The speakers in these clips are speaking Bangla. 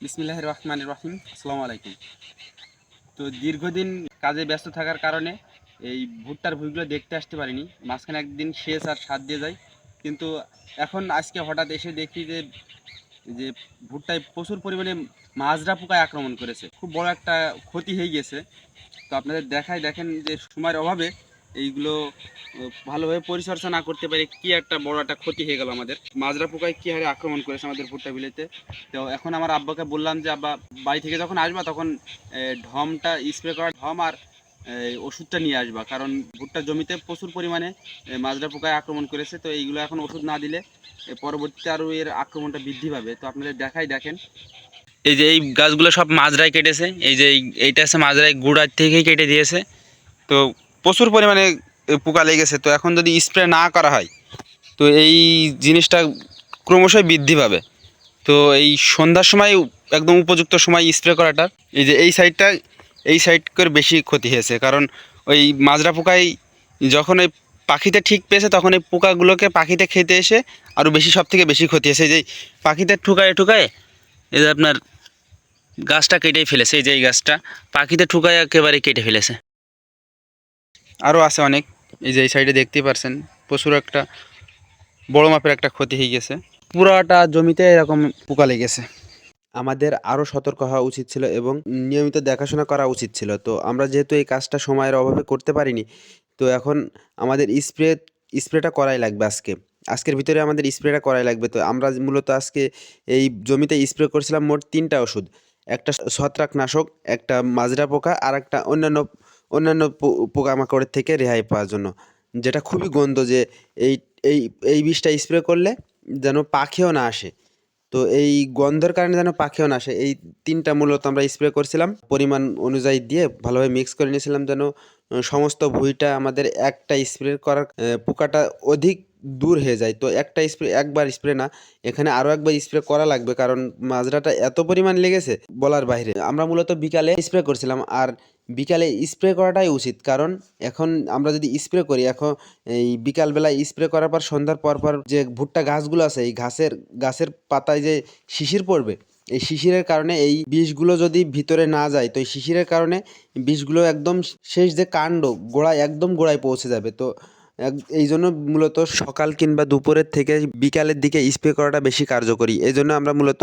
বিসমিল্লাহ রহমান রহিম আসসালামু আলাইকুম তো দীর্ঘদিন কাজে ব্যস্ত থাকার কারণে এই ভুট্টার ভুঁইগুলো দেখতে আসতে পারিনি। মাঝখানে একদিন শেষ আর সার দিয়ে যায় কিন্তু এখন আজকে হঠাৎ এসে দেখি যে যে ভুট্টায় প্রচুর পরিমাণে মাজরা পোকায় আক্রমণ করেছে। খুব বড় একটা ক্ষতি হয়ে গেছে। তো আপনাদের দেখায় দেখেন যে সময়ের অভাবে এইগুলো ভালোভাবে পরিচর্যা না করতে পারে কি একটা বড় একটা ক্ষতি হয়ে গেল আমাদের। মাজরা পোকায় কি হারে আক্রমণ করেছে আমাদের ভুট্টা বিলেতে? তো এখন আমার আব্বাকে বললাম যে, আব্বা, বাড়ি থেকে যখন আসবা তখন ঢমটা স্প্রে করা ঢম আর ওষুধটা নিয়ে আসবা। কারণ ভুট্টা জমিতে প্রচুর পরিমাণে মাজরা পোকায় আক্রমণ করেছে। তো এইগুলো এখন ওষুধ না দিলে পরবর্তীতে আরও এর আক্রমণটা বৃদ্ধি পাবে। তো আপনাদের দেখাই, দেখেন। এই যে এই গাছগুলো সব মাজরায় কেটেছে। এই যে এই- এইটা আছে মাজরায় গুড়ার থেকেই কেটে দিয়েছে। তো প্রচুর পরিমাণে পোকা লেগেছে তো এখন যদি স্প্রে না করা হয়, তো এই জিনিসটা ক্রমশই বৃদ্ধি পাবে। তো এই সন্ধ্যার সময় একদম উপযুক্ত সময় স্প্রে করাটা, এই যে এই সাইডটা এই সাইড করে বেশি ক্ষতি হয়েছে। কারণ ওই মাজরা পোকায় যখন ওই পাখিতে ঠিক পেয়েছে, তখন এই পোকাগুলোকে পাখিতে খেতে এসে আরও বেশি সব থেকে বেশি ক্ষতি হয়েছে। যে পাখিতে ঠুকায় ঠুকায়, এই যে আপনার গাছটা কেটেই ফেলেছে। এই যে এই গাছটা পাখিতে ঠুকায় একেবারে কেটে ফেলেছে। আরও আছে অনেক। এই যে এই সাইডে দেখতেই পারছেন, প্রচুর একটা বড় মাপের একটা ক্ষতি হয়ে গেছে। পুরাটা জমিতে এরকম পোকা লেগেছে। আমাদের আরও সতর্ক হওয়া উচিত ছিল এবং নিয়মিত দেখাশোনা করা উচিত ছিল। তো আমরা যেহেতু এই কাজটা সময়ের অভাবে করতে পারিনি, তো এখন আমাদের স্প্রে, স্প্রেটা করাই লাগবে আজকে। আজকের ভিতরে আমাদের স্প্রেটা করাই লাগবে। তো আমরা মূলত আজকে এই জমিতে স্প্রে করছিলাম মোট তিনটা ওষুধ। একটা ছত্রাকনাশক, একটা মাজরা পোকা আর একটা অন্যান্য অন্যান্য পোকামাকড়ের থেকে রেহাই পাওয়ার জন্য। যেটা খুবই গন্ধ যে এই এই এই বিষটা স্প্রে করলে যেন পাখিও না আসে। তো এই গন্ধর কারণে যেন পাখিও না আসে। এই তিনটা মূলত আমরা স্প্রে করছিলাম। পরিমাণ অনুযায়ী দিয়ে ভালোভাবে মিক্স করে নিয়েছিলাম যেন, সমস্ত ভুঁইটা আমাদের একটা স্প্রে করার পোকাটা অধিক দূর হয়ে যায়। তো একটা স্প্রে একবার স্প্রে না, এখানে আরও একবার স্প্রে করা লাগবে কারণ মাজরাটা এত পরিমাণ লেগেছে বলার বাইরে। আমরা মূলত বিকালে স্প্রে করছিলাম আর বিকালে স্প্রে করাটাই উচিত কারণ এখন আমরা যদি স্প্রে করি, এখন এই বিকালবেলা স্প্রে করার পর, সন্ধ্যার পর পর যে ভুট্টা গাছগুলো আছে, এই ঘাসের, গাছের পাতায় যে শিশির পড়বে, এই শিশিরের কারণে এই বিষগুলো যদি ভিতরে না যায়, তো এই শিশিরের কারণে বিষগুলো একদম শেষ যে কাণ্ড গোড়ায়, একদম গোড়ায় পৌঁছে যাবে। তো এই জন্য মূলত সকাল কিংবা দুপুরের থেকে বিকালের দিকে স্প্রে করাটা বেশি কার্যকরী। এই জন্য আমরা মূলত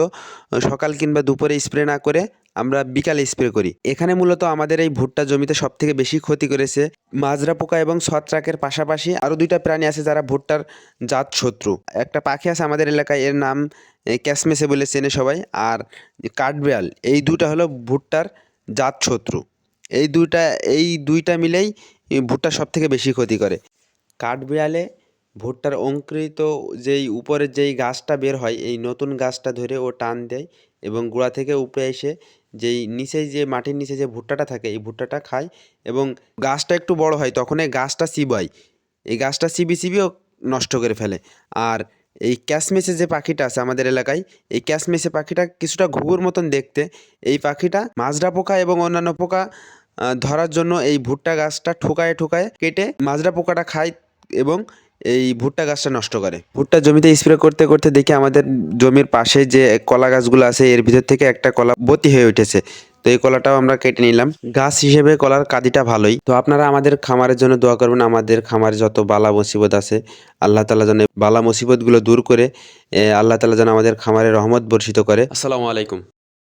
সকাল কিংবা দুপুরে স্প্রে না করে আমরা বিকালে স্প্রে করি। এখানে মূলত আমাদের এই ভুট্টা জমিতে সব থেকে বেশি ক্ষতি করেছে মাজরা পোকা এবং ছত্রাকের পাশাপাশি আরও দুইটা প্রাণী আছে যারা ভুট্টার জাত শত্রু। একটা পাখি আছে আমাদের এলাকায়, এর নাম ক্যাশমেসে বলে চেনে সবাই। আর কাঠবিড়াল এই দুটা হলো ভুট্টার জাত শত্রু। এই দুইটা এই দুইটা মিলেই ভুট্টা সব থেকে বেশি ক্ষতি করে। কাঠবিড়ালে ভুট্টার অঙ্কুরিত যেই উপরের যেই গাছটা বের হয়, এই নতুন গাছটা ধরে ও টান দেয় এবং গোড়া থেকে উপরে এসে যেই নিচে যে মাটির নিচে যে ভুট্টাটা থাকে, এই ভুট্টাটা খায় এবং গাছটা একটু বড় হয়, তখন এই গাছটা চিবায় এই গাছটা চিবি চিবিও নষ্ট করে ফেলে। আর এই ক্যাশমেসে যে পাখিটা আছে আমাদের এলাকায়, এই ক্যাশমেসে পাখিটা কিছুটা ঘুঘুর মতন দেখতে। এই পাখিটা মাজরা পোকা এবং অন্যান্য পোকা ধরার জন্য এই ভুট্টা গাছটা ঠোকায় ঠোকায় কেটে মাজরা পোকাটা খায় এবং এই ভুট্টা গাছটা নষ্ট করে। ভুট্টা জমিতে স্প্রে করতে করতে দেখি আমাদের জমির পাশে যে কলা গাছগুলো আছে, এর ভিতর থেকে একটা কলা বতি হয়ে উঠেছে। তো এই কলাটাও আমরা কেটে নিলাম। গাছ হিসেবে কলার কাদিটা ভালোই। তো আপনারা আমাদের খামারের জন্য দোয়া করবেন। আমাদের খামারে যত বালা মুসিবত আছে, আল্লাহ তালা যেন বালা মুসিবতগুলো দূর করে আল্লাহ তালা যেন আমাদের খামারে রহমত বর্ষিত করে। আসসালামু আলাইকুম।